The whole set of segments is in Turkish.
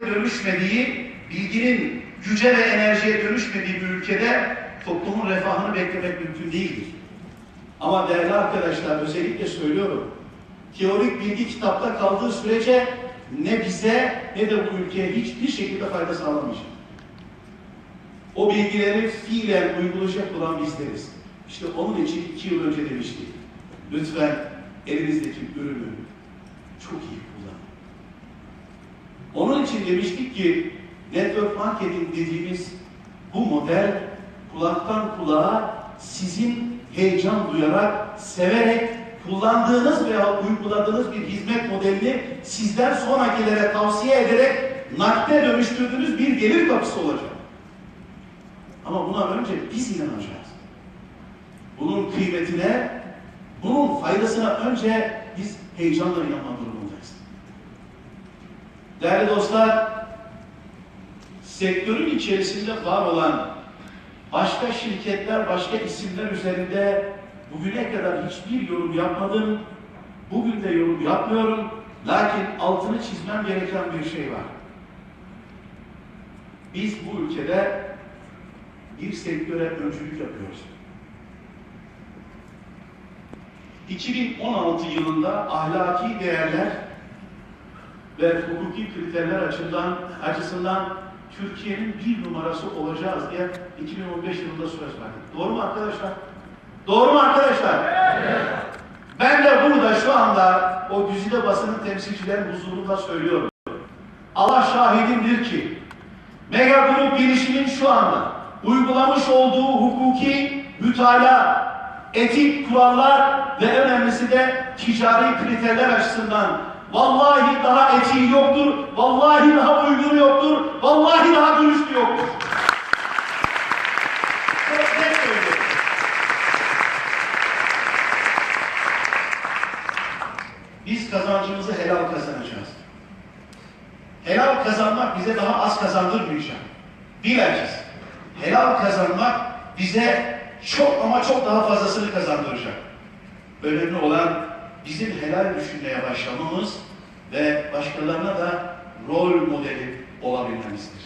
dönüşmediği, bilginin güce ve enerjiye dönüşmediği bir ülkede toplumun refahını beklemek mümkün değildir. Ama değerli arkadaşlar özellikle söylüyorum. Teorik bilgi kitapta kaldığı sürece ne bize ne de bu ülkeye hiçbir şekilde fayda sağlamayacak. O bilgileri fiilen uygulayacak olan bizleriz. İşte onun için iki yıl önce demiştik. Lütfen elinizdeki ürünü çok iyi demiştik ki network marketing dediğimiz bu model kulaktan kulağa sizin heyecan duyarak, severek kullandığınız veya uyguladığınız bir hizmet modelini sizden sonrakilere tavsiye ederek nakde dönüştürdüğünüz bir gelir kapısı olacak. Ama buna önce biz inanacağız. Bunun kıymetine, bunun faydasına önce biz heyecanla inanmak durumundayız. Değerli dostlar, sektörün içerisinde var olan başka şirketler, başka isimler üzerinde bugüne kadar hiçbir yorum yapmadım. Bugün de yorum yapmıyorum. Lakin altını çizmem gereken bir şey var. Biz bu ülkede bir sektöre öncülük yapıyoruz. 2016 yılında ahlaki değerler ve hukuki kriterler açısından, açısından Türkiye'nin bir numarası olacağız diye 2015 yılında söz verdik. Doğru mu arkadaşlar? Doğru mu arkadaşlar? Ben de burada şu anda o güzide basının temsilcilerin huzurunda söylüyorum. Allah şahidimdir ki Mega Grup girişimin şu anda uygulamış olduğu hukuki mütalaa, etik kurallar ve önemlisi de ticari kriterler açısından vallahi daha etiği yoktur, vallahi daha uygunu yoktur, vallahi daha dürüstü yoktur. Biz kazancımızı helal kazanacağız. Helal kazanmak bize daha az kazandırmayacak. Bilakis helal kazanmak bize çok ama çok daha fazlasını kazandıracak. Önemli olan bizim helal düşünmeye başlamamız ve başkalarına da rol modeli olabilmemizdir.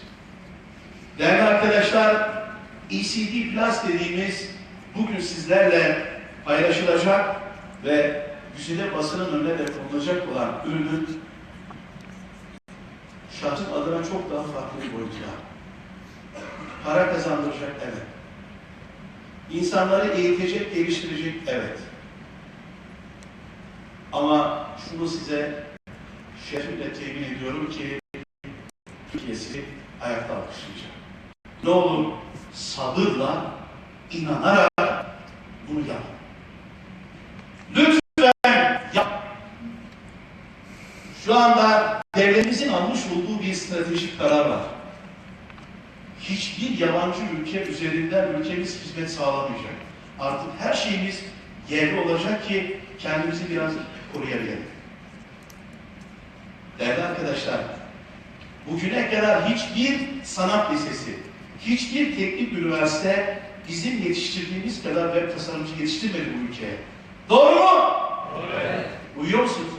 Değerli arkadaşlar, ECD Plus dediğimiz bugün sizlerle paylaşılacak ve güzide basının önüne de konulacak olan ürünün şahsın adına çok daha farklı bir boyutu. Para kazandıracak, evet. İnsanları eğitecek, geliştirecek, evet. Ama şunu size şerefle temin ediyorum ki Türkiye'si ayakta alkışlayacak. Ne olur sabırla, inanarak bunu yap. Lütfen yap. Şu anda devletimizin almış olduğu bir stratejik karar var. Hiçbir yabancı ülke üzerinden ülkemiz hizmet sağlamayacak. Artık her şeyimiz yerli olacak ki kendimizi biraz koruyabilelim. Değerli arkadaşlar, bugüne kadar hiçbir sanat lisesi, hiçbir teknik üniversite bizim yetiştirdiğimiz kadar web tasarımcı yetiştirmedi bu ülkeye. Doğru mu? Evet. Uyuyor musunuz?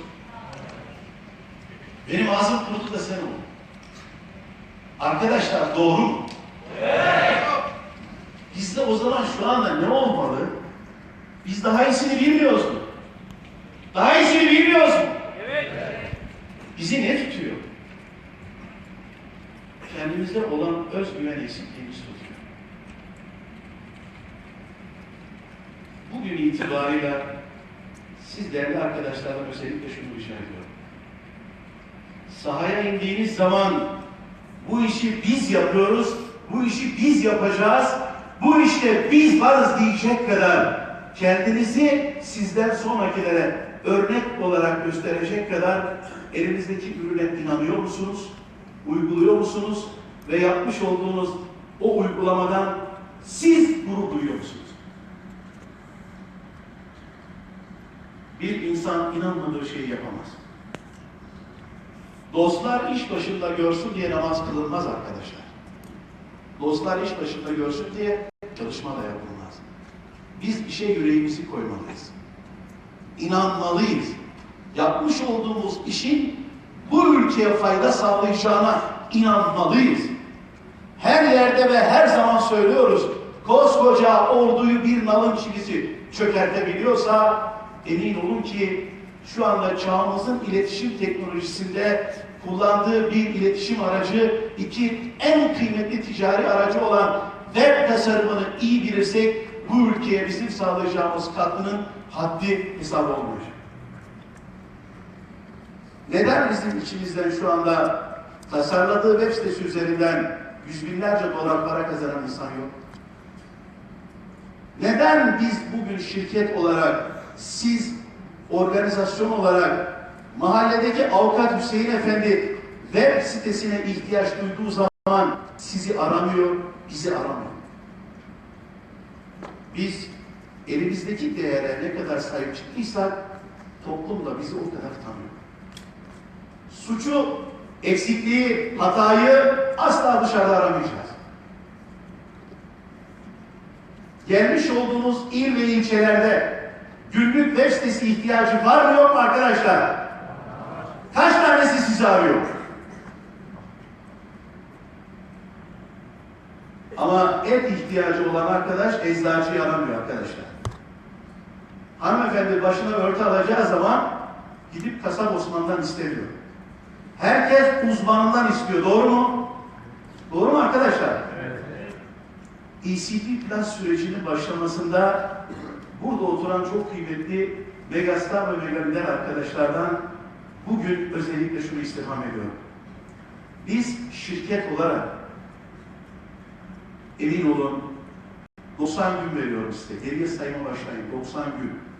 Benim ağzım kurudu da sen ol. Arkadaşlar doğru mu? Evet. Bizde o zaman şu anda ne olmalı? Biz daha iyisini bilmiyoruz mu? Daha iyisini bilmiyoruz mu? Evet. Bizi ne tutuyor? Kendimizde olan özgüven eksikliğimiz tutuyor. Bugün itibariyle siz değerli arkadaşlardan özellikle şunu rica ediyorum. Sahaya indiğiniz zaman bu işi biz yapıyoruz, bu işi biz yapacağız, bu işte biz varız diyecek kadar kendinizi sizden sonrakilere örnek olarak gösterecek kadar elinizdeki ürüne inanıyor musunuz? Uyguluyor musunuz? Ve yapmış olduğunuz o uygulamadan siz gurur duyuyor musunuz? Bir insan inanmadığı şeyi yapamaz. Dostlar iş başında görsün diye namaz kılınmaz arkadaşlar. Dostlar iş başında görsün diye çalışma da yapılmaz. Biz işe yüreğimizi koymalıyız. İnanmalıyız. Yapmış olduğumuz işin bu ülkeye fayda sağlayacağına inanmalıyız. Her yerde ve her zaman söylüyoruz. Koskoca orduyu bir nalın çivisi çökertebiliyorsa emin olun ki şu anda çağımızın iletişim teknolojisinde kullandığı bir iletişim aracı, iki en kıymetli ticari aracı olan web tasarımını iyi bilirsek bu ülkeye bizim sağlayacağımız katkının haddi hesabı olmayacak. Neden bizim içimizden şu anda tasarladığı web sitesi üzerinden yüz binlerce dolar para kazanan insan yok? Neden biz bugün şirket olarak, siz organizasyon olarak mahalledeki avukat Hüseyin Efendi web sitesine ihtiyaç duyduğu zaman sizi aramıyor, bizi aramıyor. Biz elimizdeki değere ne kadar sahip çıktıysak toplum da bizi o kadar tanıyor. Suçu, eksikliği, hatayı asla dışarıda aramayacağız. Gelmiş olduğunuz il ve ilçelerde günlük web sitesi ihtiyacı var mı yok mu arkadaşlar? Kaç tanesi sizi arıyor? Ama et ihtiyacı olan arkadaş eczacıyı aramıyor arkadaşlar. Hanımefendi başına örtü alacağı zaman gidip kasap Osman'dan istemiyor. Herkes uzmanından istiyor. Doğru mu? Doğru mu arkadaşlar? ECP Plus sürecinin başlamasında burada oturan çok kıymetli Megastar ve Megalider arkadaşlardan bugün özellikle şunu istirham ediyorum. Biz şirket olarak emin olun 90 gün veriyorum size. Geriye sayma başlayın. 90 gün.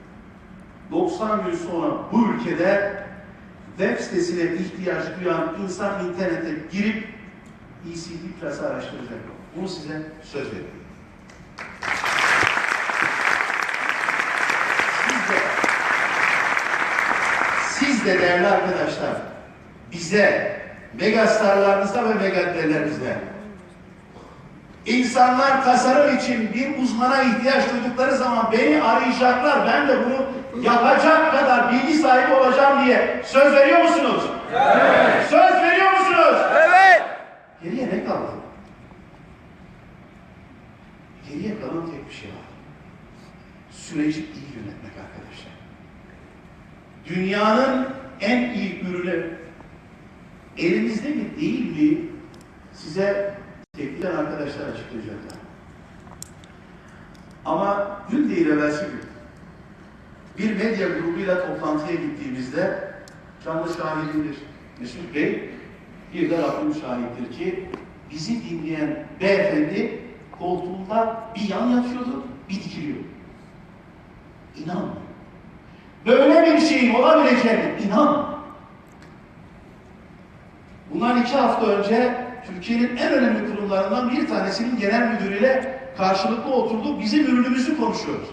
90 gün sonra bu ülkede web sitesine ihtiyaç duyan insan internete girip ECD Plus'ı araştıracak. Bunu size söz veriyorum. Siz de, siz de değerli arkadaşlar bize, megastarlarınıza ve megadelerinize İnsanlar tasarım için bir uzmana ihtiyaç duydukları zaman beni arayacaklar. Ben de bunu yapacak kadar bilgi sahibi olacağım diye söz veriyor musunuz? Evet. Söz veriyor musunuz? Evet. Geriye ne kaldı? Geriye kalan tek bir şey var. Süreci iyi yönetmek arkadaşlar. Dünyanın en iyi ürünü elimizde mi değil mi size tekniğden arkadaşlar açıklayacaklar. Ama dün değil evvelsi gün bir medya grubuyla toplantıya gittiğimizde canlı şahidimdir Mesut Bey bir de Rabbim şahittir ki bizi dinleyen beyefendi koltuğunda bir yan yatıyordu, bir dikiliyor. İnanmıyor. Böyle bir şeyin olabileceğine inan. Bundan iki hafta önce Türkiye'nin en önemli kurumlarından bir tanesinin genel müdürüyle karşılıklı oturduk. Bizim ürünümüzü konuşuyoruz.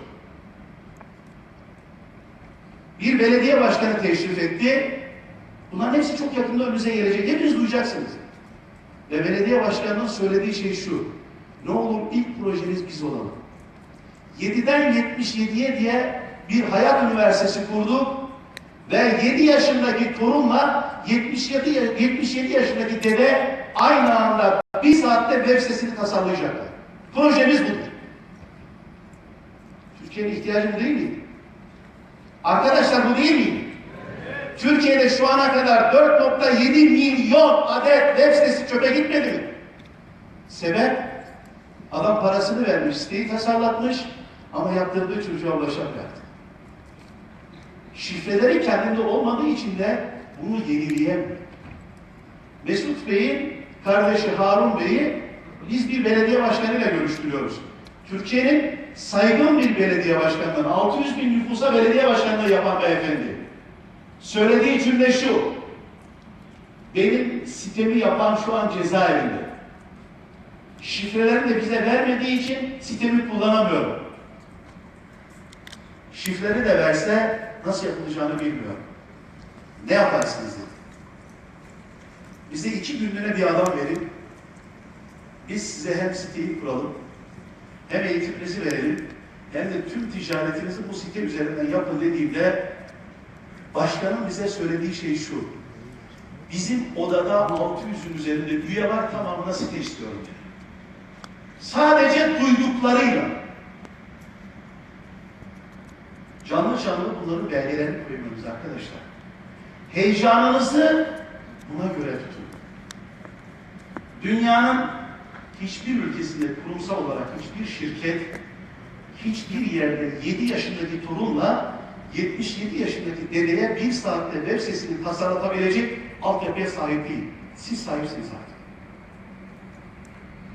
Bir belediye başkanı teşrif etti. Bunların hepsi çok yakında önünüze gelecek. Hepiniz duyacaksınız. Ve belediye başkanının söylediği şey şu. Ne olur ilk projeniz biz olalım. 7'den 77'ye diye bir hayat üniversitesi kurduk. Ve 7 yaşındaki torunla 77, 77 yaşındaki dede aynı anda bir saatte web sitesini tasarlayacaklar. Projemiz budur. Türkiye'nin ihtiyacı değil mi? Arkadaşlar bu değil mi? Türkiye'de şu ana kadar 4.7 milyon adet web sitesi çöpe gitmedi mi? Sebep? Adam parasını vermiş, siteyi tasarlatmış ama yaptırdığı çocuğa ulaşamıyor. Şifreleri kendinde olmadığı için de bunu yenileyemiyor. Mesut Bey'in kardeşi Harun Bey'i biz bir belediye başkanıyla görüştürüyoruz. Türkiye'nin saygın bir belediye başkanından, 600 bin nüfusa belediye başkanlığı yapan beyefendi. Söylediği cümle şu, benim sitemi yapan şu an cezaevinde. Şifrelerini de bize vermediği için sitemi kullanamıyorum. Şifreleri de verse nasıl yapılacağını bilmiyorum. Ne yaparsınız dedi. Bize iki günlüğüne bir adam verin. Biz size hem siteyi kuralım, hem eğitiminizi verelim, hem de tüm ticaretinizi bu site üzerinden yapın dediğimde başkanın bize söylediği şey şu. Bizim odada 600'ün üzerinde üye var tamamına site istiyorum dedi. Sadece duyduklarıyla. Canlı canlı bunları belgelerini koyuyoruz arkadaşlar. Heyecanınızı buna göre tutun. Dünyanın hiçbir ülkesinde kurumsal olarak hiçbir şirket hiçbir yerde 7 yaşındaki torunla 77 yaşındaki dedeye bir saatte web sitesini tasarlatabilecek altyapıya sahip değil. Siz sahipsiniz artık.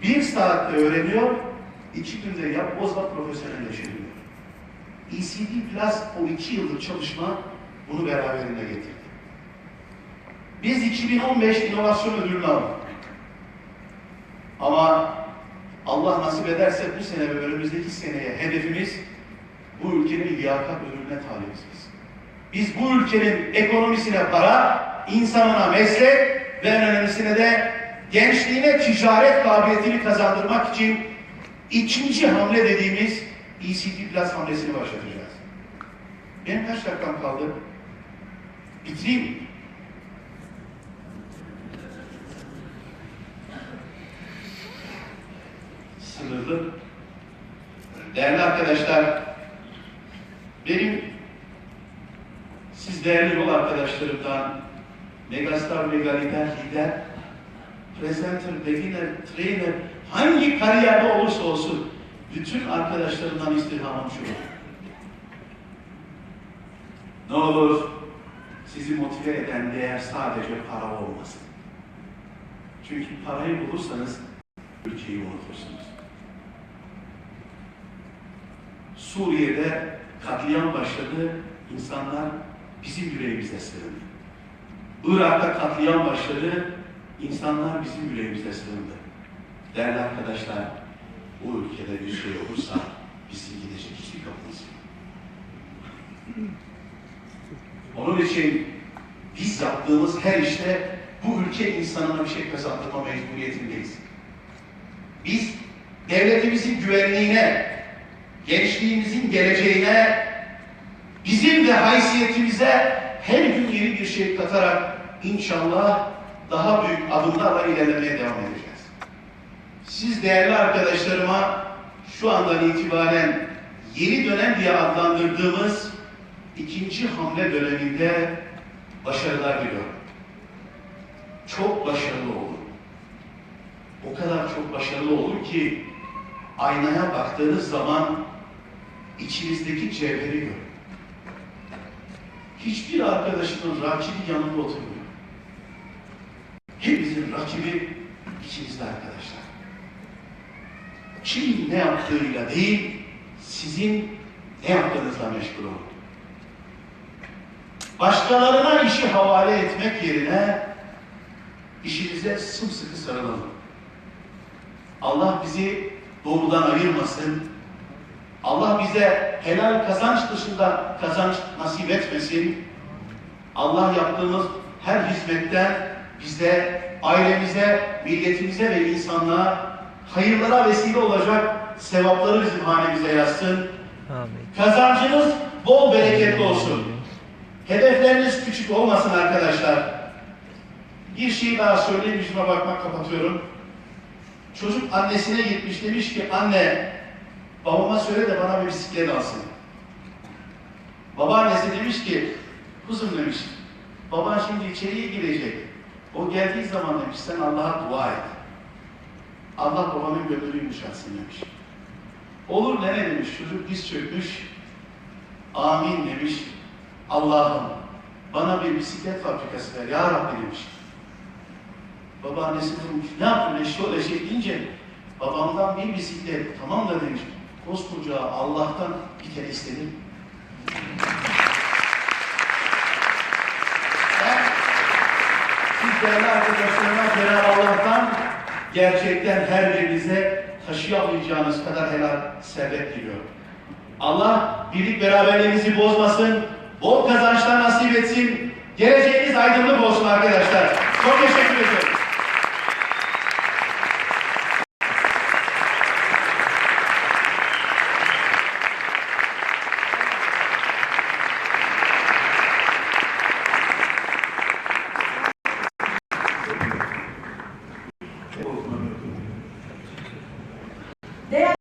Bir saatte öğreniyor, iki günde yap, bozma profesyonelleşebiliyor. ECD Plus o iki yıllık çalışma bunu beraberinde getirdi. Biz 2015 inovasyon ödülünü aldık. Ama Allah nasip ederse bu sene ve önümüzdeki seneye hedefimiz bu ülkenin liyakat ödülüne talibiz biz. Biz bu ülkenin ekonomisine para, insanına meslek ve önemlisine de gençliğine ticaret kabiliyetini kazandırmak için ikinci hamle dediğimiz ECT Plus hamlesini başlatacağız. Benim kaç dakikam kaldı? Bitireyim mi? Sınırlı. Değerli arkadaşlar, benim siz değerli yol arkadaşlarımdan megastar, megalider, lider, presenter, beginner, trainer, hangi kariyerde olursa olsun bütün arkadaşlarımdan istirhamım şu. Ne olur sizi motive eden değer sadece para olmasın. Çünkü parayı bulursanız ülkeyi unutursunuz. Suriye'de katliam başladı, insanlar bizim yüreğimizde sığındı. Irak'ta katliam başladı, insanlar bizim yüreğimizde sığındı. Değerli arkadaşlar, bu ülkede bir şey olursa bizim gidecek hiçbir kapımız yok. Onun için biz yaptığımız her işte bu ülke insanına bir şey kazandırma mecburiyetindeyiz. Biz devletimizin güvenliğine, gençliğimizin geleceğine, bizim de haysiyetimize her gün yeni bir şey katarak inşallah daha büyük adımlarla ilerlemeye devam edeceğiz. Siz değerli arkadaşlarıma şu andan itibaren yeni dönem diye adlandırdığımız ikinci hamle döneminde başarılar diliyorum. Çok başarılı olun. O kadar çok başarılı olun ki aynaya baktığınız zaman içinizdeki cevheri görün. Hiçbir arkadaşının rakibi yanında oturmuyor. Hepimizin rakibi içinizde arkadaşlar. Kim ne yaptığıyla değil, sizin ne yaptığınızla meşgul olun. Başkalarına işi havale etmek yerine işinize sımsıkı sarılalım. Allah bizi doğrudan ayırmasın. Allah bize helal kazanç dışında kazanç nasip etmesin. Allah yaptığımız her hizmetten bize, ailemize, milletimize ve insanlığa hayırlara vesile olacak sevapları bizim hanemize yazsın. Amin. Kazancınız bol bereketli olsun. Hedefleriniz küçük olmasın arkadaşlar. Bir şey daha söyleyeyim yüzüme bakmak kapatıyorum. Çocuk annesine gitmiş demiş ki anne babama söyle de bana bir bisiklet alsın. Babaannesi demiş ki kuzum demiş baban şimdi içeriye girecek. O geldiği zaman demiş sen Allah'a dua et. Allah babanın gönlünü yumuşatsın demiş. Olur nene demiş çocuk diz çökmüş. Amin demiş. Allah'ım bana bir bisiklet fabrikası ver ya Rabbi demiş. Babaannesi demiş, ne yaptın eşi öyle şey deyince babamdan bir bisiklet tamam da demiş. Koskoca Allah'tan bir kere istedim. Ben siz değerli arkadaşlarıma Cenab-ı Allah'tan gerçekten her birinize taşıyamayacağınız kadar helal servet diliyorum. Allah birlik beraberliğimizi bozmasın, bol kazançlar nasip etsin, geleceğiniz aydınlık olsun arkadaşlar. Çok teşekkür ederim.